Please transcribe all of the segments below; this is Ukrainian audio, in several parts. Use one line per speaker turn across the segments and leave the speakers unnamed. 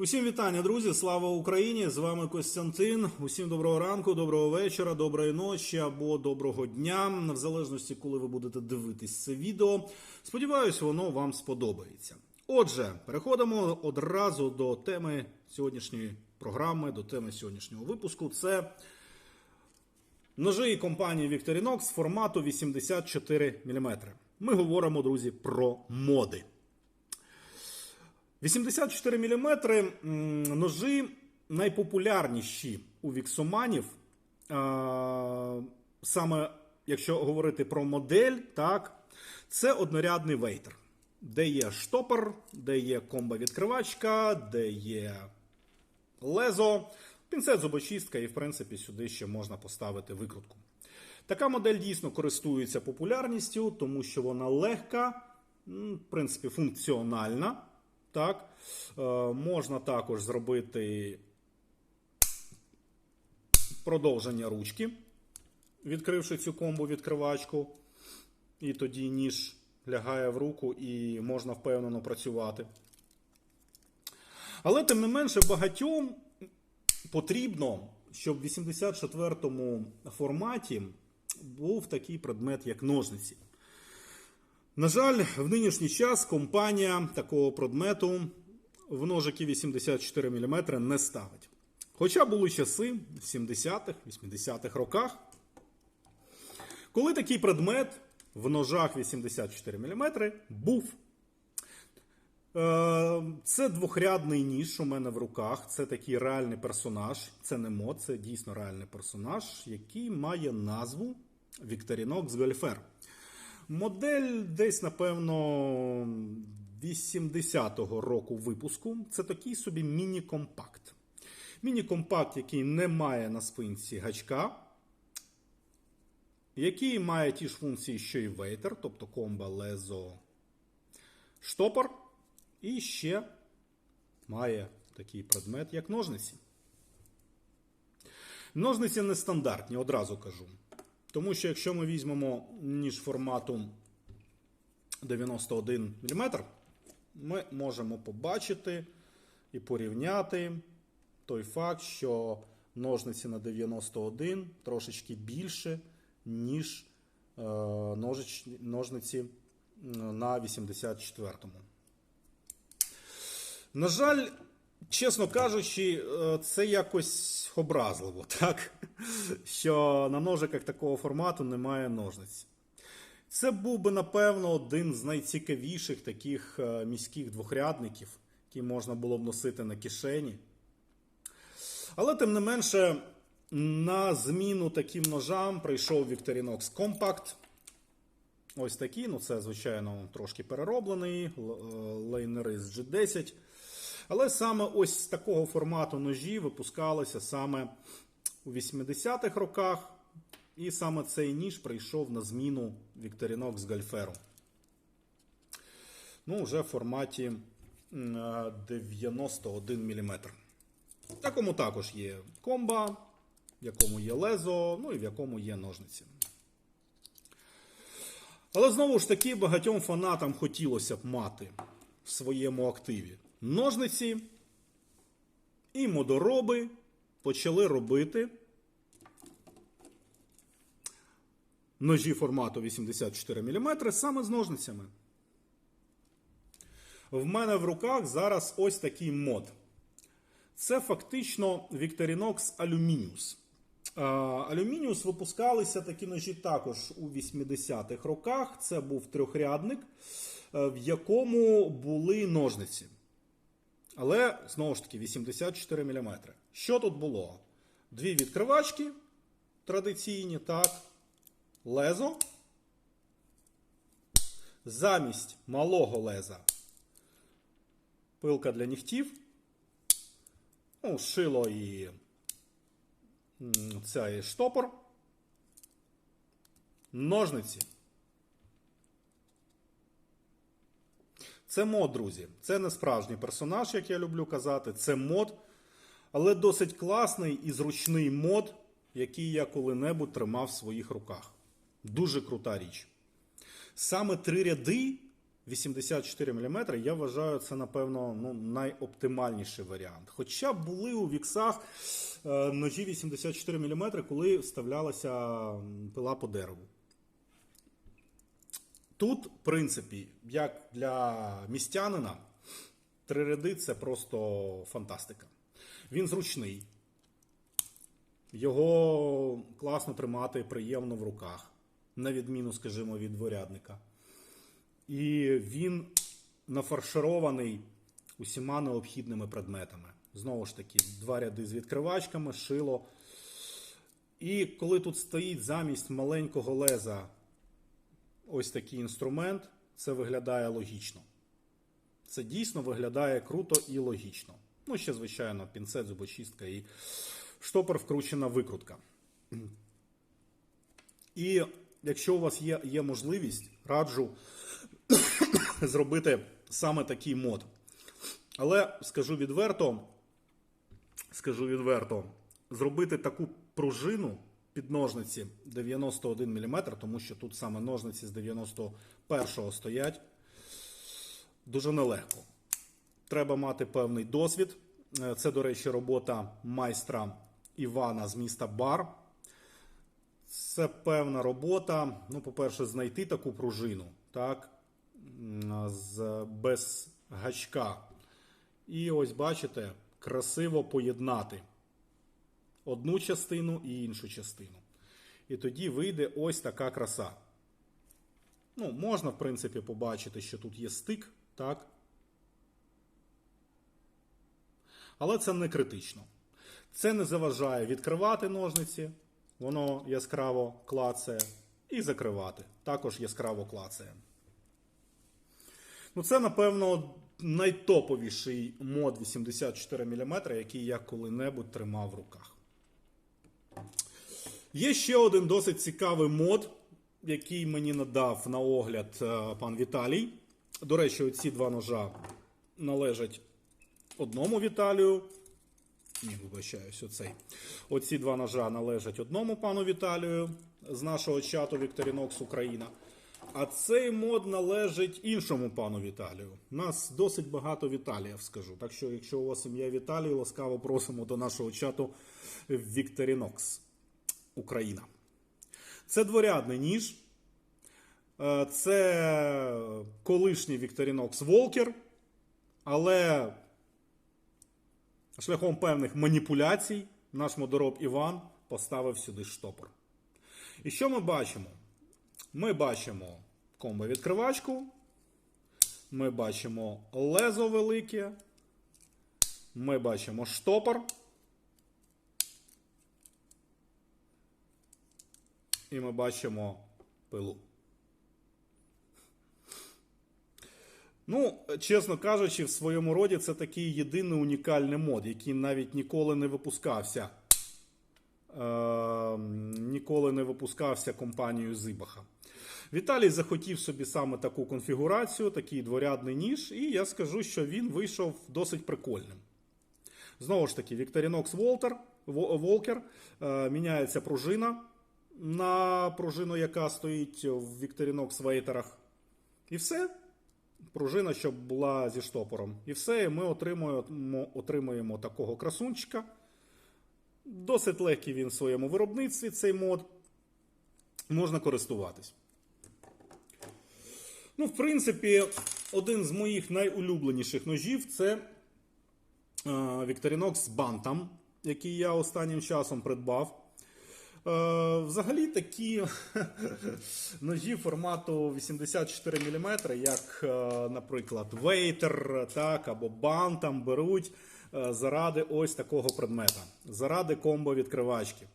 Усім вітання, друзі! Слава Україні! З вами Костянтин. Усім доброго ранку, доброго вечора, доброї ночі або доброго дня, в залежності, коли ви будете дивитись це відео. Сподіваюсь, воно вам сподобається. Отже, переходимо одразу до теми сьогоднішньої програми, до теми сьогоднішнього випуску. Це ножи компанії Victorinox формату 84 мм. Ми говоримо, друзі, про моди. 84 мм ножи найпопулярніші у віксоманів. Саме якщо говорити про модель, так, це однорядний вейтер, де є штопор, де є комба-відкривачка, де є лезо, пінцет зубочистка, і, в принципі, сюди ще можна поставити викрутку. Така модель дійсно користується популярністю, тому що вона легка, в принципі, функціональна. Так, е, можна також зробити продовження ручки, відкривши цю комбу відкривачку, і тоді ніж лягає в руку і можна впевнено працювати. Але, тим не менше, багатьом потрібно, щоб в 84-му форматі був такий предмет, як ножниці. На жаль, в нинішній час компанія такого предмету в ножики 84 мм не ставить. Хоча були часи в 70-х, 80-х роках, коли такий предмет в ножах 84 мм був. Е, Це двохрядний ніж у мене в руках. Це такий реальний персонаж. Це не мод, це дійсно реальний персонаж, який має назву Victorinox Golfer. Модель десь, напевно, 80-го року випуску. Це такий собі міні-компакт. Міні-компакт, який не має на спинці гачка, який має ті ж функції, що і вейтер, тобто комба, лезо, штопор. І ще має такий предмет, як ножниці. Ножниці нестандартні, одразу кажу. Тому що якщо ми візьмемо ніж формату 91 мм, ми можемо побачити і порівняти той факт, що ножниці на 91 трошечки більше, ніж е, ножниці на 84-му. На жаль, чесно кажучи, е, це якось образливо, так? що на ножиках такого формату немає ножниць. Це був би, напевно, один з найцікавіших таких е, міських двохрядників, які можна було б носити на кишені. Але, тим не менше, на зміну таким ножам прийшов Victorinox Compact. Ось такий, ну це, звичайно, трошки перероблений, е, лейнери з G10. Але саме ось з такого формату ножі випускалися саме у 80-х роках. І саме цей ніж прийшов на зміну Victorinox Golfero. Ну, вже в форматі е, 91 мм. В такому також є комба, в якому є лезо, ну і в якому є ножниці. Але знову ж таки багатьом фанатам хотілося б мати в своєму активі ножниці, і модороби почали робити ножі формату 84 мм саме з ножницями. В мене в руках зараз ось такий мод. Це фактично Victorinox Aluminius. Aluminius випускалися такі ножі також у 80-х роках. Це був трьохрядник, е, в якому були ножниці. Але знову ж таки 84 мм. Що тут було? Дві відкривачки традиційні, так, лезо. Замість малого леза пилка для нігтів. Ну, шило і цей штопор. Ножниці. Це мод, друзі. Це не справжній персонаж, як я люблю казати. Це мод, але досить класний і зручний мод, який я коли-небудь тримав в своїх руках. Дуже крута річ. Саме три ряди 84 мм, я вважаю, це, напевно, ну, найоптимальніший варіант. Хоча були у віксах е, ножі 84 мм, коли вставлялася пила по дереву. Тут, в принципі, як для містянина, три ряди це просто фантастика. Він зручний. Його класно тримати приємно в руках, на відміну, скажімо, від дворядника. І він нафарширований усіма необхідними предметами. Знову ж таки, два ряди з відкривачками, шило. І коли тут стоїть замість маленького леза ось такий інструмент, це виглядає логічно. Це дійсно виглядає круто і логічно. Ну, ще, звичайно, пінцет, зубочистка і штопор вкручена викрутка. І якщо у вас є, є можливість, раджу зробити саме такий мод. Але скажу відверто, скажу відверто, зробити таку пружину під ножниці 91 мм, тому що тут саме ножниці з 91-го стоять, дуже нелегко. Треба мати певний досвід. Е, Це, до речі, робота майстра Івана з міста Бар. Це певна робота. Ну, по-перше, знайти таку пружину, так, з, без гачка. І ось бачите, красиво поєднати одну частину і іншу частину. І тоді вийде ось така краса. Ну, можна, в принципі, побачити, що тут є стик, так. Але це не критично. Це не заважає відкривати ножниці, воно яскраво клацає, і закривати. Також яскраво клацає. Ну, це, напевно, найтоповіший мод 84 мм, який я коли-небудь тримав в руках. Є ще один досить цікавий мод, який мені надав на огляд е, пан Віталій. До речі, оці два ножа належать одному Віталію. Ні, вибачаюсь, оцей. Оці два ножа належать одному пану Віталію з нашого чату Вікторінокс Україна. А цей мод належить іншому пану Віталію. Нас досить багато Віталіїв, скажу. Так що, якщо у вас ім'я Віталій, ласкаво просимо до нашого чату Victorinox Україна. Це дворядний ніж. Е, Це колишній Victorinox Walker, але шляхом певних маніпуляцій наш модороб Іван поставив сюди штопор. І що ми бачимо? Ми бачимо комбо-відкривачку, ми бачимо лезо велике, ми бачимо штопор. І ми бачимо пилу. Ну, чесно кажучи, в своєму роді це такий єдиний унікальний мод, який навіть ніколи не випускався. Е, ніколи не випускався компанією Зибаха. Віталій захотів собі саме таку конфігурацію, такий дворядний ніж, і я скажу, що він вийшов досить прикольним. Знову ж таки, Victorinox Walter, Во- Walker, е, міняється пружина на пружину, яка стоїть в Victorinox вейтерах. І все. Пружина, щоб була зі штопором. І все, і ми отримуємо, отримуємо такого красунчика. Досить легкий він в своєму виробництві, цей мод. Можна користуватись. Ну, в принципі, один з моїх найулюбленіших ножів це е, Victorinox Bantam, який я останнім часом придбав. Е, Взагалі такі ножі формату 84 мм, як, е, наприклад, Waiter так, або Bantam беруть заради ось такого предмета, заради комбо-відкривачки,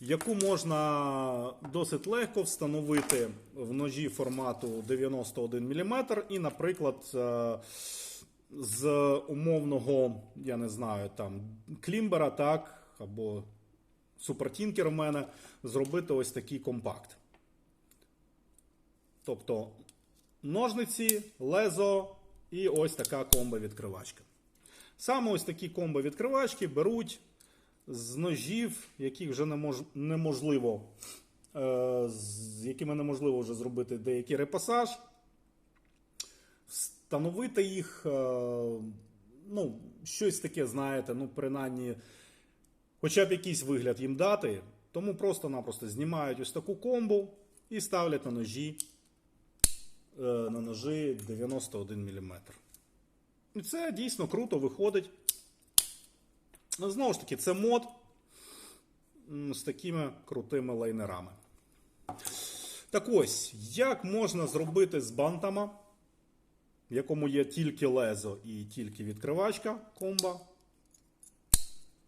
яку можна досить легко встановити в ножі формату 91 мм і, наприклад, е, з умовного, я не знаю, там клімбера, так, або супертінкер у мене, зробити ось такий компакт. Тобто ножниці, лезо і ось така комбо-відкривачка. Саме ось такі комбо-відкривачки беруть з ножів, яких вже немож- неможливо, е, з якими неможливо вже зробити деякий репасаж. встановити їх, е, ну, щось таке, знаєте, ну, принаймні, хоча б якийсь вигляд їм дати, тому просто-напросто знімають ось таку комбу і ставлять на ножі, е, на ножі 91 мм. І це дійсно круто виходить. Ну, Знову ж таки, це мод з такими крутими лайнерами. Так ось, як можна зробити з бантами, в якому є тільки лезо і тільки відкривачка комба.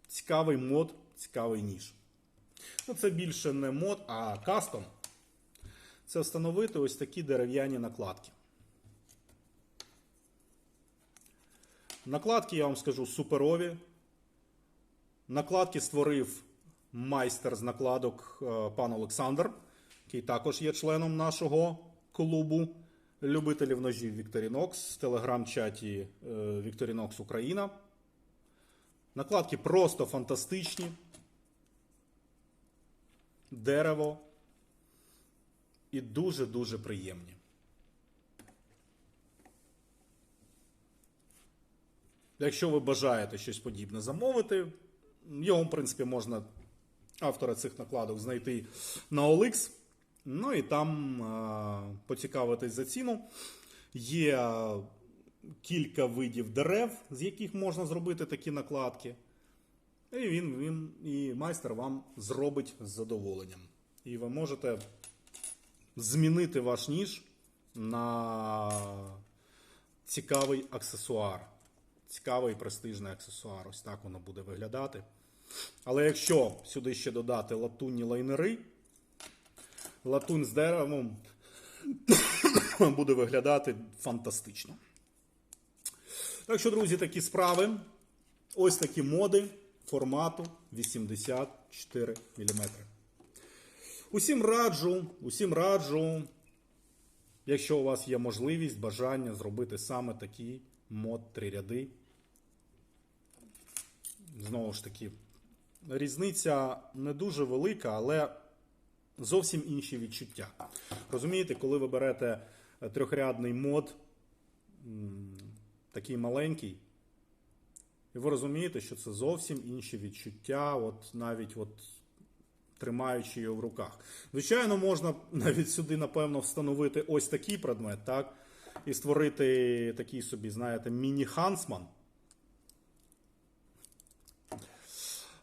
Цікавий мод, цікавий ніж. Ну, це більше не мод, а кастом. Це встановити ось такі дерев'яні накладки. Накладки, я вам скажу, суперові. Накладки створив майстер з накладок е, пан Олександр, який також є членом нашого клубу любителів ножів Victorinox в телеграм-чаті е, Victorinox Україна. Накладки просто фантастичні. Дерево і дуже-дуже приємні. Якщо ви бажаєте щось подібне замовити, його, в принципі, можна автора цих накладок знайти на OLX. Ну і там поцікавитись за ціну. Є кілька видів дерев, з яких можна зробити такі накладки. І він, він і майстер вам зробить з задоволенням. І ви можете змінити ваш ніж на цікавий аксесуар. Цікавий престижний аксесуар. Ось так воно буде виглядати. Але якщо сюди ще додати латунні лайнери, латунь з деревом буде виглядати фантастично. Так що, друзі, такі справи. Ось такі моди формату 84 мм. Усім раджу, усім раджу, якщо у вас є можливість, бажання зробити саме такий мод три ряди. Знову ж таки, різниця не дуже велика, але зовсім інші відчуття. Розумієте, коли ви берете трьохрядний мод, такий маленький, і ви розумієте, що це зовсім інші відчуття, от навіть от тримаючи його в руках. Звичайно, можна навіть сюди, напевно, встановити ось такий предмет, так? І створити такий собі, знаєте, міні-хансман.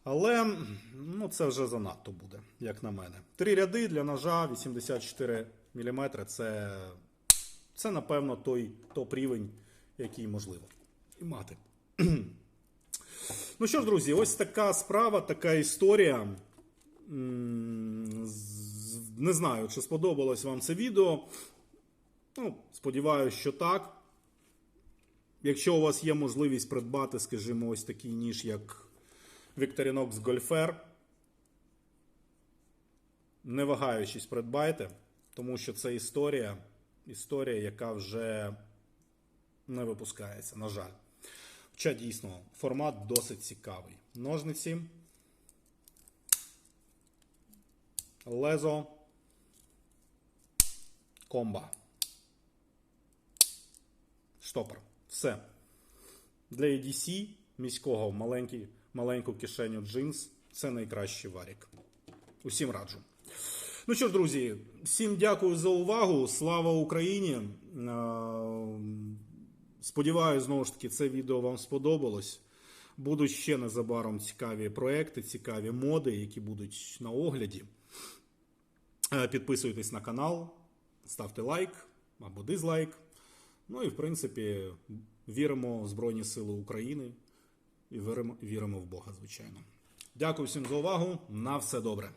Але ну, це вже занадто буде, як на мене. Три ряди для ножа 84 мм це, це напевно, той топ-рівень, який можливо і мати. Ну що ж, друзі, ось така справа, така історія. Не знаю, чи сподобалось вам це відео. Ну, сподіваюся, що так. Якщо у вас є можливість придбати, скажімо, ось такий ніж, як Victorinox Golfer, не вагаючись, придбайте, тому що це історія, історія, яка вже не випускається, на жаль. Хоча дійсно формат досить цікавий. Ножниці, лезо, комба. Штопор. Все. Для EDC міського маленький, маленьку кишеню джинс це найкращий варік. Усім раджу. Ну що ж, друзі, всім дякую за увагу. Слава Україні! Е, Сподіваюсь, знову ж таки, це відео вам сподобалось. Будуть ще незабаром цікаві проекти, цікаві моди, які будуть на огляді. Е, Підписуйтесь на канал, ставте лайк або дизлайк. Ну і в принципі віримо в Збройні Сили України і віримо, віримо в Бога, звичайно. Дякую всім за увагу. На все добре.